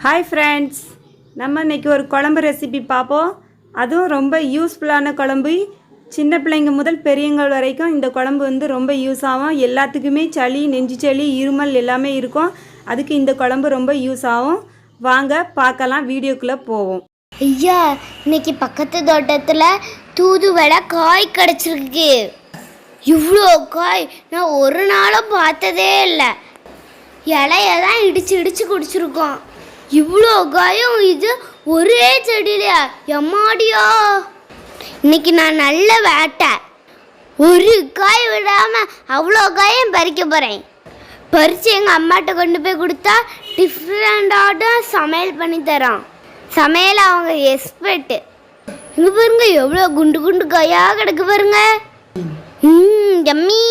Hi friends நம்ம இன்னைக்கு ஒரு குழம்பு ரெசிபி பார்ப்போம். அதுவும் ரொம்ப யூஸ்ஃபுல்லான குழம்பு. சின்ன பிள்ளைங்க முதல் பெரியவங்கள் வரைக்கும் இந்த குழம்பு வந்து ரொம்ப யூஸ் ஆகும். எல்லாத்துக்குமே சளி நெஞ்சு சளி இருமல் எல்லாமே இருக்கும். அதுக்கு இந்த குழம்பு ரொம்ப யூஸ் ஆகும். வாங்க பார்க்கலாம் வீடியோக்குள்ளே போவோம். ஐயா இன்னைக்கு பக்கத்து தோட்டத்தில் தூதுவடை காய் கிடச்சிருக்கு. இவ்வளோ காய் நான் ஒரு நாளும் பார்த்ததே இல்லை. இலையை தான் இடிச்சு இடிச்சு குடிச்சிருக்கோம். இவ்வளோ காயும் இது ஒரே செடியிலையா எம்மாடியா? இன்னைக்கு நான் நல்ல வேட்டை. ஒரு காய் விடாம அவ்வளோ காயம் பறிக்க போகிறேன் பறித்து எங்கள் அம்மாட்ட கொண்டு போய் கொடுத்தா டிஃப்ரெண்டாக சமையல் பண்ணி தரான். சமையல் அவங்க எக்ஸ்பர்ட்டு இங்கே பாருங்க எவ்வளோ குண்டு குண்டு காயாக கிடக்கு பாருங்க. ம் எம்மி.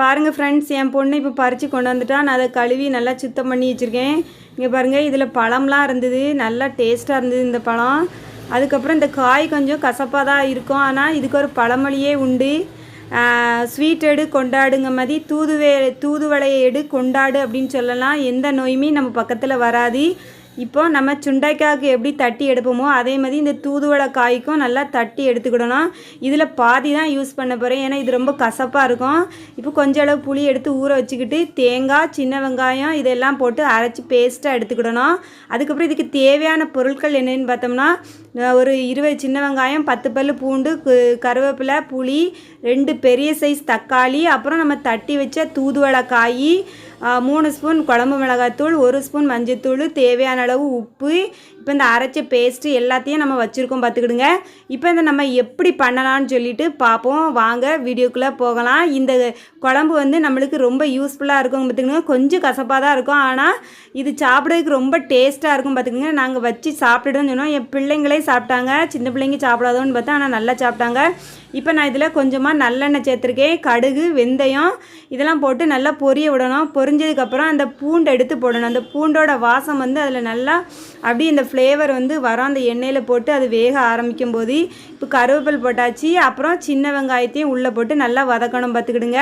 பாருங்கள் ஃப்ரெண்ட்ஸ் என் பொண்ணு இப்போ பறித்து கொண்டு வந்துட்டா நான் அதை கழுவி நல்லா சுத்தம் பண்ணி வச்சுருக்கேன். இங்கே பாருங்கள் இதில் பழம்லாம் இருந்தது. நல்லா டேஸ்ட்டாக இருந்தது இந்த பழம். அதுக்கப்புறம் இந்த காய் கொஞ்சம் கசப்பாக தான் இருக்கும். ஆனால் இதுக்கு ஒரு பழமொழியே உண்டு. ஸ்வீட் எடு கொண்டாடுங்க மாதிரி தூதுவே தூதுவளையை எடு கொண்டாடு அப்படின்னு சொல்லலாம். எந்த நோயுமே நம்ம பக்கத்தில் வராது. இப்போ நம்ம சுண்டைக்காய்க்கு எப்படி தட்டி எடுப்போமோ அதே மாதிரி இந்த தூதுவளை காய்க்கும் நல்லா தட்டி எடுத்துக்கிடணும். இதில் பாதி தான் யூஸ் பண்ண போகிறேன் ஏன்னா இது ரொம்ப கசப்பாக இருக்கும். இப்போ கொஞ்ச அளவு புளி எடுத்து ஊற வச்சுக்கிட்டு தேங்காய் சின்ன வெங்காயம் இதெல்லாம் போட்டு அரைச்சி பேஸ்ட்டாக எடுத்துக்கிடணும். அதுக்கப்புறம் இதுக்கு தேவையான பொருட்கள் என்னென்னு பார்த்தோம்னா ஒரு இருபது சின்ன வெங்காயம் பத்து பல்லு பூண்டு கருவேப்பிலை புளி ரெண்டு பெரிய சைஸ் தக்காளி அப்புறம் நம்ம தட்டி வச்ச தூதுவளை காய் மூணு ஸ்பூன் குழம்பு மிளகாத்தூள் ஒரு ஸ்பூன் மஞ்சத்தூள் தேவையான அளவு உப்பு இப்போ இந்த அரைச்ச பேஸ்ட்டு எல்லாத்தையும் நம்ம வச்சுருக்கோம் பார்த்துக்கிடுங்க. இப்போ இந்த நம்ம எப்படி பண்ணலான்னு சொல்லிட்டு பார்ப்போம். வாங்க வீடியோக்குள்ளே போகலாம். இந்த குழம்பு வந்து நம்மளுக்கு ரொம்ப யூஸ்ஃபுல்லாக இருக்கும் பார்த்துக்கிடுங்க. கொஞ்சம் கசப்பாக தான் இருக்கும். ஆனால் இது சாப்பிட்றதுக்கு ரொம்ப டேஸ்ட்டாக இருக்கும் பார்த்துக்கிடுங்க. நாங்கள் வச்சு சாப்பிட்டுடுன்னு சொன்னோம். என் பிள்ளைங்களே சாப்பிட்டாங்க. சின்ன பிள்ளைங்க சாப்பிடாதோன்னு பார்த்தா ஆனால் நல்லா சாப்பிட்டாங்க. இப்போ நான் இதில் கொஞ்சமாக நல்லெண்ணெய் சேர்த்துருக்கேன். கடுகு வெந்தயம் இதெல்லாம் போட்டு நல்லா பொரிய விடணும். பொரிஞ்சதுக்கப்புறம் அந்த பூண்டை எடுத்து போடணும். அந்த பூண்டோட வாசம் வந்து அதில் நல்லா அப்படியே இந்த ஃப்ளேவர் வந்து வரும் அந்த எண்ணெயில் போட்டு அது வேக ஆரம்பிக்கும் போது இப்போ கருவேப்பில் போட்டாச்சு அப்புறம் சின்ன வெங்காயத்தையும் உள்ளே போட்டு நல்லா வதக்கணும் பார்த்துக்கிடுங்க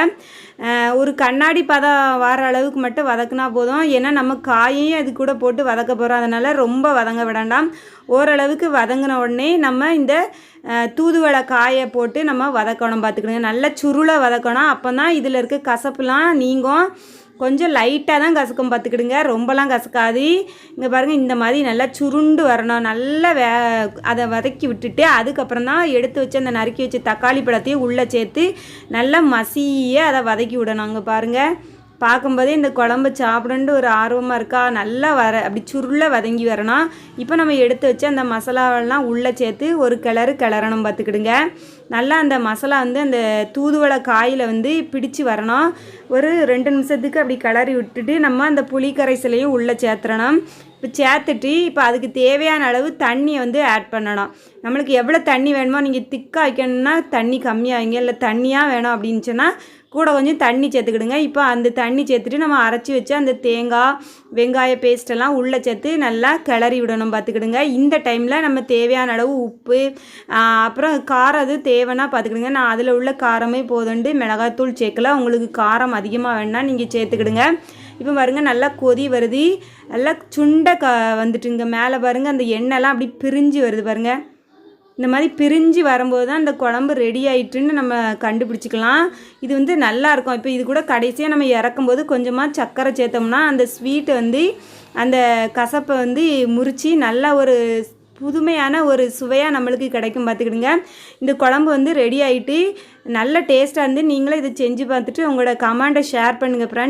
ஒரு கண்ணாடி பதம் வர அளவுக்கு மட்டும் வதக்குனா போதும். ஏன்னா நம்ம காயையும் அது கூட போட்டு வதக்க போகிறோம் அதனால் ரொம்ப வதங்க வேண்டாம். ஓரளவுக்கு வதங்கின உடனே நம்ம இந்த தூதுவளை காயை போட்டு நம்ம வதக்கணும் பார்த்துக்கிடுங்க நல்லா சுருளை வதக்கணும். அப்போ தான் இதில் இருக்க கசப்புலாம் நீங்கும். கொஞ்சம் லைட்டாக தான் கசக்கும் பார்த்துக்கிடுங்க. ரொம்பலாம் கசக்காது. இங்கே பாருங்கள் இந்த மாதிரி நல்லா சுருண்டு வரணும். நல்லா வே அதை வதக்கி விட்டுட்டு அதுக்கப்புறம் தான் எடுத்து வச்சு அந்த நறுக்கி வச்ச தக்காளி பழத்தையும் உள்ளே சேர்த்து நல்லா மசிய அதை வதக்கி விடணும். அங்கே பாருங்கள் பார்க்கும்போதே இந்த குழம்பு சாப்பிடணுன்ட்டு ஒரு ஆர்வமாக இருக்கா? நல்லா வர அப்படி சுருள வதங்கி வரணும். இப்போ நம்ம எடுத்து வச்சு அந்த மசாலாவெல்லாம் உள்ளே சேர்த்து ஒரு கிளறு கிளறணும் பார்த்துக்கிடுங்க. நல்லா அந்த மசாலா வந்து அந்த தூதுவளை காயில் வந்து பிடிச்சி வரணும். ஒரு ரெண்டு நிமிஷத்துக்கு அப்படி கிளறி விட்டுட்டு நம்ம அந்த புளி கரைசலையும் உள்ளே சேர்த்துறணும். இப்போ சேர்த்துட்டு இப்போ அதுக்கு தேவையான அளவு தண்ணியை வந்து ஆட் பண்ணணும். நம்மளுக்கு எவ்வளோ தண்ணி வேணுமோ நீங்கள் திக்காக வைக்கணும்னா தண்ணி கம்மியாக வைங்க இல்லை தண்ணியாக வேணும் அப்படின்னு சொன்னால் கூட கொஞ்சம் தண்ணி சேர்த்துக்கிடுங்க. இப்போ அந்த தண்ணி சேர்த்துட்டு நம்ம அரைச்சி வச்சு அந்த தேங்காய் வெங்காய பேஸ்ட்டெல்லாம் உள்ளே சேர்த்து நல்லா கிளறி விடணும் பார்த்துக்கிடுங்க. இந்த டைமில் நம்ம தேவையான அளவு உப்பு அப்புறம் காரம் அது தேவைன்னா பார்த்துக்கிடுங்க. நான் அதில் உள்ள காரமே போதுண்டு. மிளகாத்தூள் சேர்க்கல. உங்களுக்கு காரம் அதிகமாக வேணா நீங்கள் சேர்த்துக்கிடுங்க. இப்போ பாருங்க நல்லா கொதி வருது. நல்லா சுண்டை க வந்துட்டுங்க. மேலே பாருங்க அந்த எண்ணெய்லாம் அப்படி பிரிஞ்சு வருது பாருங்கள் இந்த மாதிரி பிரிஞ்சு வரும்போது தான் இந்த குழம்பு ரெடி ஆயிட்டுன்னு நம்ம கண்டுபிடிச்சிக்கலாம். இது வந்து நல்லாயிருக்கும் இப்போ இது கூட கடைசியாக நம்ம இறக்கும்போது கொஞ்சமாக சர்க்கரை சேர்த்தோம்னா அந்த ஸ்வீட்டை வந்து அந்த கசப்பை வந்து முறித்து நல்லா ஒரு புதுமையான ஒரு சுவையாக நம்மளுக்கு கிடைக்கும் பார்த்துக்கிடுங்க இந்த குழம்பு வந்து ரெடி ஆகிட்டு நல்ல டேஸ்ட்டாக இருந்து நீங்களும் இதை செஞ்சு பார்த்துட்டு உங்களோட கமெண்டை ஷேர் பண்ணுங்கள் ஃப்ரெண்ட்